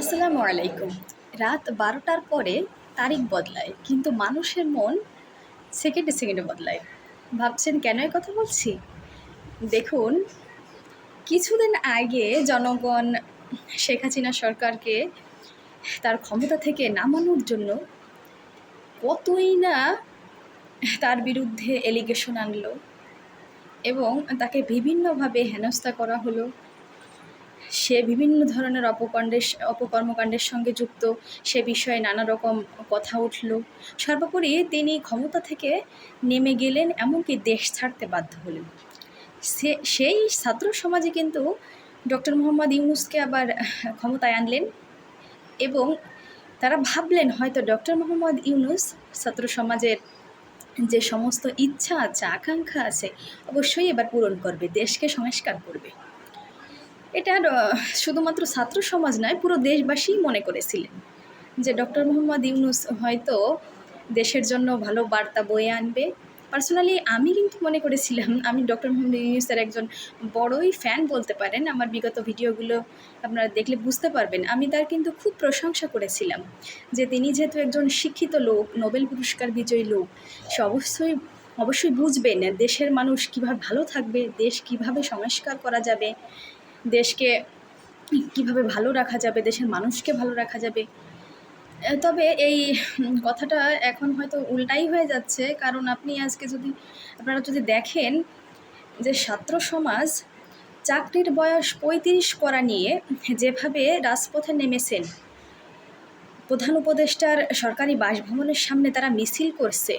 আসসালামু আলাইকুম। রাত বারোটার পরে তারিখ বদলায়, কিন্তু মানুষের মন সেকেন্ডে সেকেন্ডে বদলায়। ভাবছেন কেন কথা বলছি? দেখুন, কিছুদিন আগে জনগণ, শেখ হাসিনা সরকারকে তার ক্ষমতা থেকে নামানোর জন্য কতই না তার বিরুদ্ধে এলিগেশন আনলো এবং তাকে বিভিন্নভাবে হেনস্থা করা হলো। সে বিভিন্ন ধরনের অপকাণ্ডের অপকর্মকাণ্ডের সঙ্গে যুক্ত, সে বিষয়ে নানা রকম কথা উঠল। সর্বোপরি তিনি ক্ষমতা থেকে নেমে গেলেন এমনকি দেশ ছাড়তে বাধ্য হলেন। সে, সেই ছাত্র সমাজে কিন্তু ডক্টর মোহাম্মদ ইউনুসকে আবার ক্ষমতায় আনলেন এবং তারা ভাবলেন হয়তো ডক্টর মোহাম্মদ ইউনুস ছাত্র সমাজের যে সমস্ত ইচ্ছা আছে, আকাঙ্ক্ষা আছে, অবশ্যই এবার পূরণ করবে, দেশকে সংস্কার করবে। এটা শুধুমাত্র ছাত্র সমাজ নয়, পুরো দেশবাসীই মনে করেছিলেন যে ডক্টর মোহাম্মদ ইউনুস হয়তো দেশের জন্য ভালো বার্তা বয়ে আনবে। পার্সোনালি আমি কিন্তু মনে করেছিলাম, আমি ডক্টর মোহাম্মদ ইউনুসের একজন বড়ই ফ্যান বলতে পারেন। আমার বিগত ভিডিওগুলো আপনারা দেখলে বুঝতে পারবেন, আমি তার কিন্তু খুব প্রশংসা করেছিলাম যে তিনি যেহেতু একজন শিক্ষিত লোক, নোবেল পুরস্কার বিজয়ী লোক, সে অবশ্যই অবশ্যই বুঝবেন দেশের মানুষ কীভাবে ভালো থাকবে, দেশ কীভাবে সংস্কার করা যাবে। দেশকে কীভাবে ভালো রাখা যাবে, দেশের মানুষকে ভালো রাখা যাবে। তবে এই কথাটা এখন হয়তো উল্টাই হয়ে যাচ্ছে। কারণ আপনি আজকে যদি, আপনারা যদি দেখেন যে ছাত্র সমাজ চাকরির বয়স পঁয়ত্রিশ করা নিয়ে যেভাবে রাজপথে নেমেছেন, প্রধান উপদেষ্টার সরকারি বাসভবনের সামনে তারা মিছিল করছে,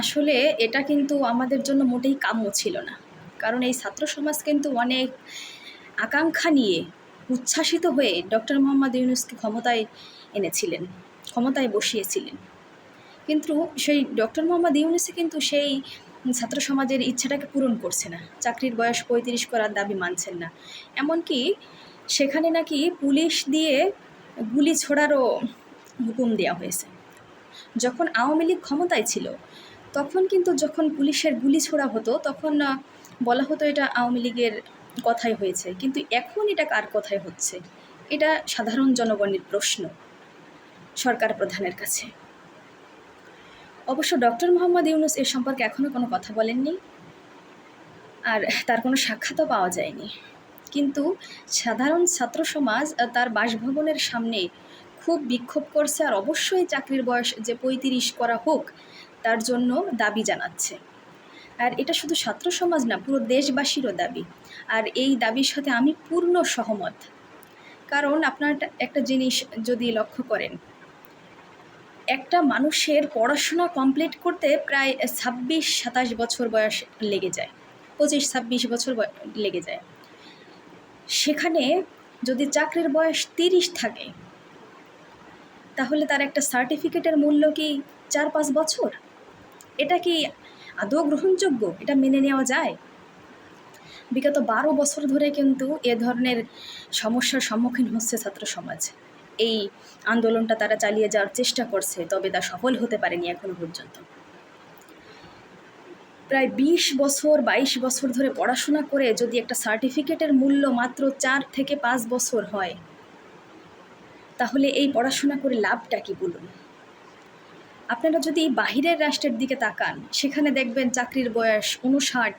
আসলে এটা কিন্তু আমাদের জন্য মোটেই কাম্য ছিল না। কারণ এই ছাত্র সমাজ কিন্তু অনেক আকাঙ্ক্ষা নিয়ে উচ্ছ্বাসিত হয়ে ডক্টর মোহাম্মদ ইউনুসকে ক্ষমতায় এনেছিলেন, ক্ষমতায় বসিয়েছিলেন। কিন্তু সেই ডক্টর মোহাম্মদ ইউনুসে কিন্তু সেই ছাত্র সমাজের ইচ্ছাটাকে পূরণ করছে না, চাকরির বয়স পঁয়ত্রিশ করার দাবি মানছেন না। এমনকি সেখানে নাকি পুলিশ দিয়ে গুলি ছোড়ারও হুকুম দেওয়া হয়েছে। যখন আওয়ামী লীগ ক্ষমতায় ছিল, তখন কিন্তু যখন পুলিশের গুলি ছোড়া হতো, তখন বলা হতো এটা আওয়ামী লীগের কথাই হয়েছে, কিন্তু এখন এটা কার কথায় হচ্ছে? এটা সাধারণ জনগণের প্রশ্ন, সরকার প্রধানের কাছে। অবশ্য ডক্টর মোহাম্মদ ইউনুস এ সম্পর্কে এখনও কোনো কথা বলেননি, আর তার কোনো সাক্ষাৎও পাওয়া যায়নি। কিন্তু সাধারণ ছাত্র সমাজ তার বাসভবনের সামনে খুব বিক্ষোভ করছে, আর অবশ্যই চাকরির বয়স যে পঁয়ত্রিশ করা হোক, তার জন্য দাবি জানাচ্ছে। আর এটা শুধু ছাত্র সমাজ না, পুরো দেশবাসীরও দাবি। আর এই দাবির সাথে আমি পূর্ণ সহমত। কারণ আপনার একটা- জিনিস যদি লক্ষ্য করেন, একটা মানুষের পড়াশোনা কমপ্লিট করতে প্রায় ছাব্বিশ, সাতাশ বছর বয়স লেগে যায়, পঁচিশ, ছাব্বিশ বছর লেগে যায়। সেখানে যদি চাকরির বয়স তিরিশ থাকে, তাহলে তার একটা সার্টিফিকেটের মূল্য কি চার, পাঁচ বছর? এটা কি আদৌ গ্রহণযোগ্য? এটা মেনে নেওয়া যায়? বিগত বারো বছর ধরে কিন্তু এ ধরনের সমস্যার সম্মুখীন হচ্ছে ছাত্র সমাজ। এই আন্দোলনটা তারা চালিয়ে যাওয়ার চেষ্টা করছে, তবে তা সফল হতে পারেনি এখনও পর্যন্ত। প্রায় বিশ বছর, বাইশ বছর ধরে পড়াশোনা করে যদি একটা সার্টিফিকেটের মূল্য মাত্র চার থেকে পাঁচ বছর হয়, তাহলে এই পড়াশোনা করে লাভটা কি বলুন? আপনারা যদি বাহিরের রাষ্ট্রের দিকে তাকান, সেখানে দেখবেন চাকরির বয়স উনষাট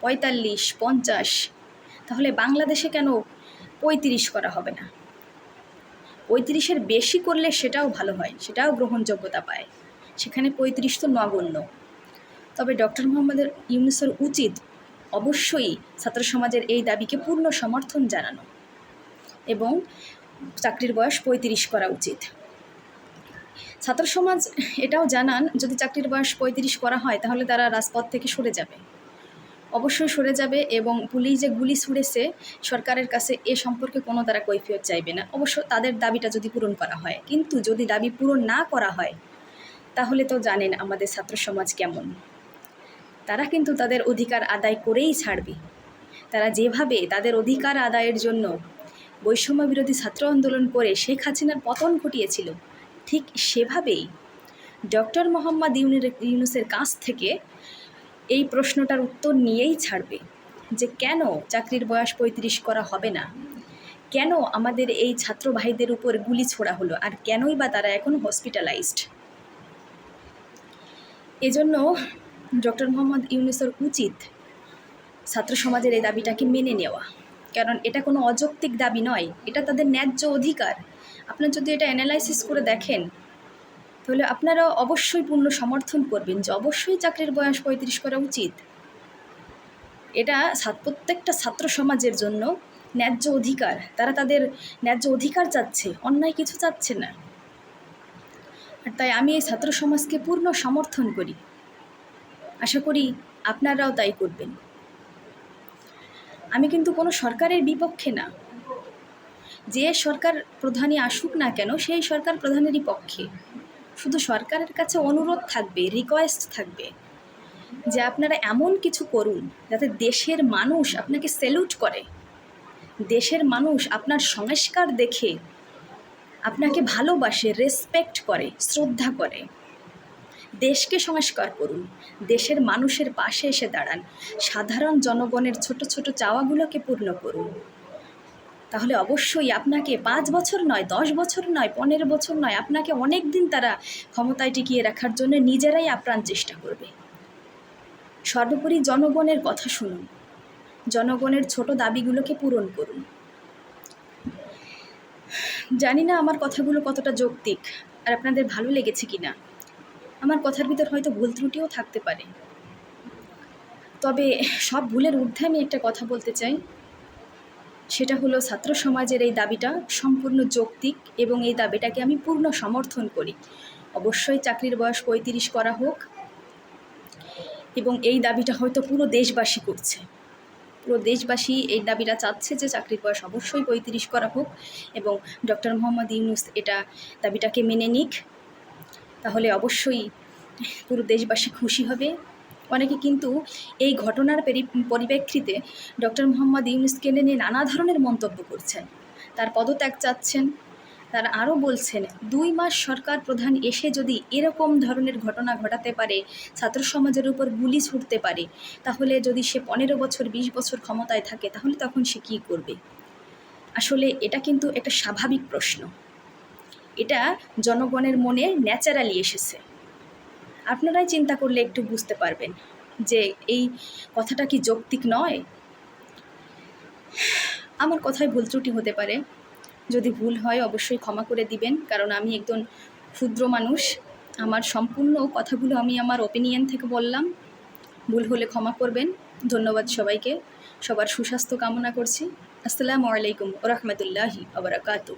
পঁয়তাল্লিশ, পঞ্চাশ। তাহলে বাংলাদেশে কেন পঁয়ত্রিশ করা হবে না? পঁয়ত্রিশের বেশি করলে সেটাও ভালো হয়, সেটাও গ্রহণযোগ্যতা পায়। সেখানে পঁয়ত্রিশ তো নগণ্য। তবে ডক্টর মোহাম্মদের ইউনুসের উচিত অবশ্যই ছাত্র সমাজের এই দাবিকে পূর্ণ সমর্থন জানানো এবং চাকরির বয়স পঁয়ত্রিশ করা উচিত। ছাত্র সমাজ এটাও জানান, যদি চাকরির বয়স পঁয়ত্রিশ করা হয়, তাহলে তারা রাজপথ থেকে সরে যাবে। অবশ্যই সরে যাবে এবং পুলিশ যে গুলি ছুড়েছে, সরকারের কাছে এ সম্পর্কে কোনো তারা কৈফিয়ত চাইবে না। অবশ্য তাদের দাবিটা যদি পূরণ করা হয়। কিন্তু যদি দাবি পূরণ না করা হয়, তাহলে তো জানেন আমাদের ছাত্র সমাজ কেমন। তারা কিন্তু তাদের অধিকার আদায় করেই ছাড়বে। তারা যেভাবে তাদের অধিকার আদায়ের জন্য বৈষম্য বিরোধী ছাত্র আন্দোলন করে শেখ হাসিনার পতন ঘটিয়েছিল ঠিক সেভাবেই ডক্টর মোহাম্মদ ইউনুসের কাছ থেকে এই প্রশ্নটার উত্তর নিয়েই ছাড়বে যে কেন চাকরির বয়স পঁয়ত্রিশ করা হবে না? কেন আমাদের এই ছাত্র ভাইদের উপর গুলি ছোড়া হলো? আর কেনই বা তারা এখন হসপিটালাইজড এজন্য ডক্টর মোহাম্মদ ইউনুসের উচিত ছাত্র সমাজের এই দাবিটাকে মেনে নেওয়া। কারণ এটা কোনো অযৌক্তিক দাবি নয়, এটা তাদের ন্যায্য অধিকার। আপনার যদি এটা অ্যানালাইসিস করে দেখেন, তাহলে আপনারা অবশ্যই পূর্ণ সমর্থন করবেন যে অবশ্যই চাকরির বয়স পঁয়ত্রিশ করা উচিত। এটা প্রত্যেকটা ছাত্র সমাজের জন্য ন্যায্য অধিকার। তারা তাদের ন্যায্য অধিকার চাচ্ছে, অন্যায় কিছু চাচ্ছে না। আর তাই আমি এই ছাত্র সমাজকে পূর্ণ সমর্থন করি। আশা করি আপনারাও তাই করবেন। আমি কিন্তু কোনো সরকারের বিপক্ষে না। যে সরকার প্রধানই আসুক না কেন, সেই সরকার প্রধানেরই পক্ষে। শুধু সরকারের কাছে অনুরোধ থাকবে রিকোয়েস্ট থাকবে যে আপনারা এমন কিছু করুন যাতে দেশের মানুষ আপনাকে স্যালুট করে। দেশের মানুষ আপনার সংস্কার দেখে, আপনাকে ভালোবাসে রেসপেক্ট করে, শ্রদ্ধা করে। দেশকে সংস্কার করুন, দেশের মানুষের পাশে এসে দাঁড়ান, সাধারণ জনগণের ছোট ছোট চাওয়াগুলোকে পূর্ণ করুন। তাহলে অবশ্যই আপনাকে পাঁচ বছর নয়, দশ বছর নয়, পনেরো বছর নয়, আপনাকে অনেক দিন তারা ক্ষমতায় টিকিয়ে রাখার জন্য নিজেরাই আপ্রাণ চেষ্টা করবে। সর্বোপরি জনগণের কথা শুনুন। জনগণের ছোট দাবিগুলোকে পূরণ করুন। জানি না আমার কথাগুলো কতটা যৌক্তিক আর আপনাদের ভালো লেগেছে কি না। আমার কথার ভিতর হয়তো ভুল ত্রুটিও থাকতে পারে। তবে সব ভুলের ঊর্ধ্বে আমি একটা কথা বলতে চাই। সেটা হলো ছাত্র সমাজের এই দাবিটা সম্পূর্ণ যৌক্তিক এবং এই দাবিটাকে আমি পূর্ণ সমর্থন করি। অবশ্যই চাকরির বয়স পঁয়ত্রিশ করা হোক এবং এই দাবিটা হয়তো পুরো দেশবাসী করছে। পুরো দেশবাসী এই দাবিটা চাচ্ছে যে চাকরির বয়স অবশ্যই পঁয়ত্রিশ করা হোক এবং ডক্টর মোহাম্মদ ইউনুস এটা দাবিটাকে মেনে নিক। তাহলে অবশ্যই পুরো দেশবাসী খুশি হবে। অনেকে কিন্তু এই ঘটনার পরিপ্রেক্ষিতে ডক্টর মোহাম্মদ ইউনুসকে নিয়ে নানা ধরনের মন্তব্য করছেন। তার পদত্যাগ চাচ্ছেন। তারা আরও বলছেন, দুই মাস সরকার প্রধান এসে যদি এরকম ধরনের ঘটনা ঘটাতে পারে, ছাত্র সমাজের উপর গুলি ছুটতে পারে, তাহলে যদি সে পনেরো বছর, বিশ বছর ক্ষমতায় থাকে, তাহলে তখন সে কী করবে? আসলে এটা কিন্তু একটা স্বাভাবিক প্রশ্ন। এটা জনগণের মনে ন্যাচারালি এসেছে। আপনারাই চিন্তা করলে একটু বুঝতে পারবেন যে এই কথাটা কি যৌক্তিক নয়? আমার কথায় ভুল ত্রুটি হতে পারে। যদি ভুল হয়, অবশ্যই ক্ষমা করে দিবেন, কারণ আমি একজন ক্ষুদ্র মানুষ। আমার সম্পূর্ণ কথাগুলো আমি আমার ওপিনিয়ন থেকে বললাম। ভুল হলে ক্ষমা করবেন। ধন্যবাদ সবাইকে। সবার সুস্বাস্থ্য কামনা করছি। আসসালামু আলাইকুম রহমতুল্লাহি আবরাকাতু